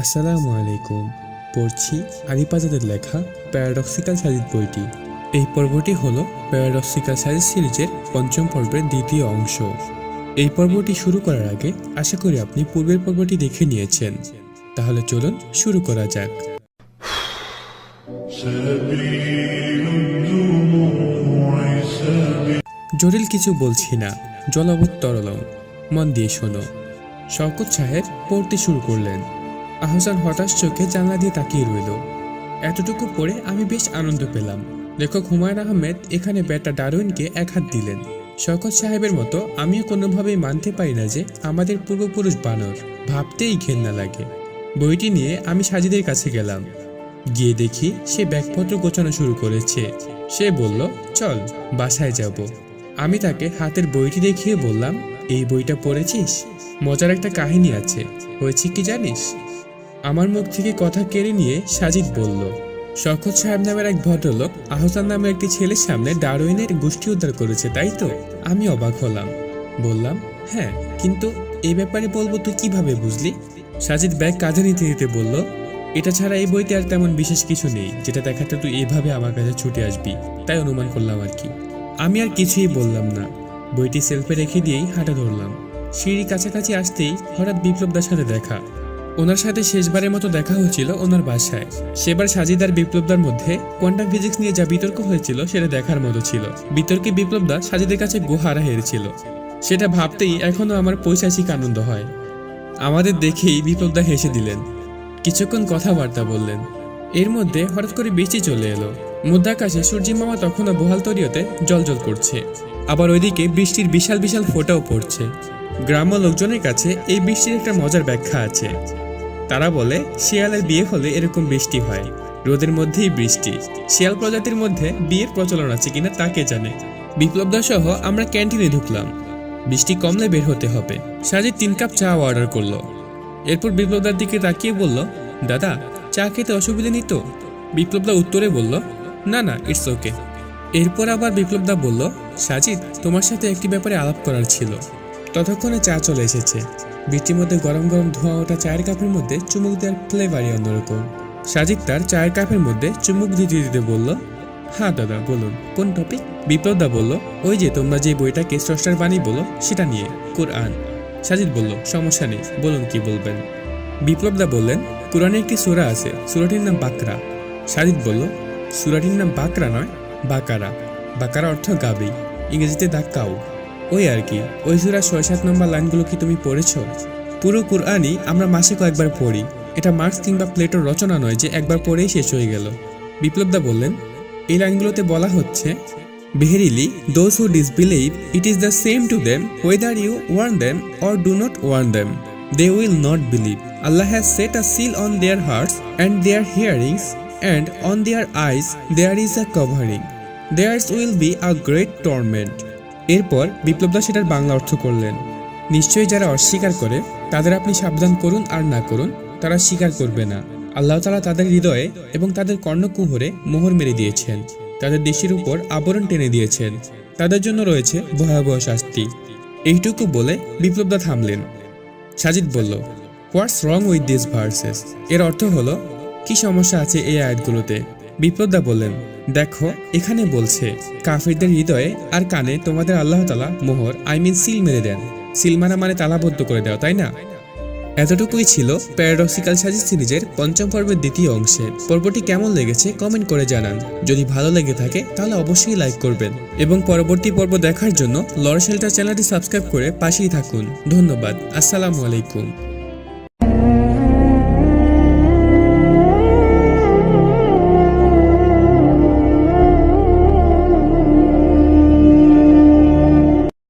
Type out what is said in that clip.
আসসালামু আলাইকুম। পড়ছি আরিপাজাদের লেখা প্যারাডক্সিক্যাল সাজিদ বইটি। এই পর্বটি হল প্যারাডক্সিক্যাল সাজিদ সিরিজের পঞ্চম পর্বের দ্বিতীয় অংশ। এই পর্বটি শুরু করার আগে আশা করি আপনি পূর্বের পর্বটি দেখে নিয়েছেন। তাহলে চলুন শুরু করা যাক। জটিল কিছু বলছি না, জলবৎ তরলম মন দিয়ে শোনো। শওকত সাহেব পড়তে শুরু করলেন। আহসান হতাশ চোখে জানলা দিয়ে তাকিয়ে রইল। এতটুকু পড়ে আমি বেশ আনন্দ পেলাম। লেখক হুমায়ুন আহমেদ এখানে বেটা ডারউইনকে এক হাত দিলেন। শওকত সাহেবের মতো আমিও কোনোভাবেই মানতে পারি না যে আমাদের পূর্বপুরুষ বানর ভাবতেই ঘেন্না লাগে। বইটি নিয়ে আমি সাজিদের কাছে গেলাম। গিয়ে দেখি সে ব্যাগপত্র গোছানো শুরু করেছে। সে বলল, চল, বাসায় যাব। আমি তাকে হাতের বইটি দেখিয়ে বললাম, এই বইটা পড়েছিস? মজার একটা কাহিনী আছে। হয়েছে কি জানিস? আমার মুখ থেকে কথা কেড়ে নিয়ে সাজিদ বলল শখত সাহেব নামের এক ভদ্রলোক আহসান নামের একটি ছেলের সামনে ডারউইনের গোষ্ঠী উদ্ধার করেছে, তাই তো? আমি অবাক হলাম। বললাম হ্যাঁ কিন্তু এই ব্যাপারে বলব তুই কীভাবে বুঝলি? সাজিদ ব্যাগ কাঁধে নিতে নিতে বলল, এটা ছাড়া এই বইতে আর তেমন বিশেষ কিছু নেই, যেটা দেখাতে তুই এভাবে আমার কাছে ছুটে আসবি। তাই অনুমান করলাম আর কি। আমি আর কিছুই বললাম না। বইটি সেলফে রেখে দিয়েই হাঁটা ধরলাম। সিঁড়ি কাছাকাছি আসতেই হঠাৎ বিপ্লবদার সাথে দেখা। ওনার সাথে শেষবারের মতো দেখা হয়েছিল ওনার বাসায়। সেবার সাজিদার বিপ্লবদার মধ্যে কোয়ান্টাম ফিজিক্স নিয়ে যা বিতর্ক হয়েছিল সেটা দেখার মতো ছিল। বিতর্কে বিপ্লবদা সাজিদের কাছে গোহারা হেরেছিল। সেটা ভাবতেই এখনও আমার পৈশাচিক আনন্দ হয়। আমাদের দেখেই বিপ্লবদা হেসে দিলেন। কিছুক্ষণ কথাবার্তা বললেন। এর মধ্যে হঠাৎ করে বৃষ্টি চলে এলো। মধ্যাকাশে সূর্যি মামা তখনও বহাল তরিয়তে জলজল করছে। আবার ওইদিকে বৃষ্টির বিশাল বিশাল ফোঁটাও পড়ছে। গ্রাম্য লোকজনের কাছে এই বৃষ্টির একটা মজার ব্যাখ্যা আছে। তারা বলে, শিয়ালের বিয়ে হলে এরকম বৃষ্টি হয়। রোদের মধ্যেই বৃষ্টি। শিয়াল প্রজাতির মধ্যে বিয়ের প্রচলন আছে কিনা তাকে জানে? বিপ্লবদা সহ আমরা ক্যান্টিনে ঢুকলাম। বৃষ্টি কমলে বের হতে হবে। সাজি তিন কাপ চা অর্ডার করল। এরপর বিপ্লবদার দিকে তাকিয়ে বলল, দাদা, চা খেতে অসুবিধা নেই তো? বিপ্লবদা উত্তরে বলল, না না, ইটস ওকে। এরপর আবার বিপ্লবদা বলল, সাজিদ, তোমার সাথে একটি ব্যাপারে আলাপ করার ছিল। ততক্ষণে চা চলে এসেছে। বৃষ্টির মধ্যে গরম গরম ধোঁয়া ওঠা চায়ের কাপের মধ্যে চুমুক দেওয়ার ফ্লেভারই অন্যরকম। সাজিক তার চায়ের কাপের মধ্যে চুমুক দিতে দিতে বলল হ্যাঁ দাদা, বলুন, কোন টপিক বিপ্লবদা বলল, ওই যে তোমরা যে বইটাকে স্রষ্টার বাণী বলো, সেটা নিয়ে, কোরআন। সাজিদ বলল, সমস্যা নেই, বলুন কি বলবেন? বিপ্লবদা বললেন কোরআনে একটি সূরা আছে? সূরাটির নাম বাকরা। সাজিদ বলল, সূরাটির নাম বাকরা নয়, বাকারা। বাকারা অর্থ গাবি, ইংরেজিতে দা কাউ। ওই আর কি, ওই সুরা ছয় সাত নম্বর লাইনগুলো কি তুমি পড়েছ? পুরো কুরআনই আমরা মাসে কয়েকবার পড়ি। এটা মার্কস কিংবা প্লেটোর রচনা নয় যে একবার পড়েই শেষ হয়ে গেল। বিপ্লবদা বললেন, এই লাইনগুলোতে বলা হচ্ছে verily those who disbelieve it is the same to them whether you warn them or do not warn them they will not believe Allah has set a seal on their hearts and their hearings and on their eyes there is a covering theirs will be a great torment এরপর বিপ্লবদা সেটার বাংলা অর্থ করলেন। নিশ্চয়ই যারা অস্বীকার করে, তাদের আপনি সাবধান করুন আর না করুন, তারা স্বীকার করবে না। আল্লাহ তালা তাদের হৃদয়ে এবং তাদের কর্ণকুহরে মোহর মেরে দিয়েছেন। তাদের দেশের উপর আবরণ টেনে দিয়েছেন। তাদের জন্য রয়েছে ভয়াবহ শাস্তি। এইটুকু বলে বিপ্লবদা থামলেন। সাজিদ বলল what's wrong with this verses এর অর্থ হলো, কি সমস্যা আছে এই আয়াতগুলোতে? বিপ্লবদা বললেন, দেখো, এখানে বলছে, কাফিরদের হৃদয়ে আর কানে তোমাদের আল্লাহ তালা মোহর আই মিন সিল মেরে দেন। সিল মারা মানে তালাবদ্ধ করে দেওয়া, তাই না? এতটুকুই ছিল প্যারাডক্সিক্যাল সাজি সিরিজের পঞ্চম পর্বের দ্বিতীয় অংশে। পর্বটি কেমন লেগেছে কমেন্ট করে জানান। যদি ভালো লেগে থাকে, তাহলে অবশ্যই লাইক করবেন। এবং পরবর্তী পর্ব দেখার জন্য লর শেল্টার চ্যানেলটি সাবস্ক্রাইব করে পাশেই থাকুন। ধন্যবাদ। আসসালামু আলাইকুম।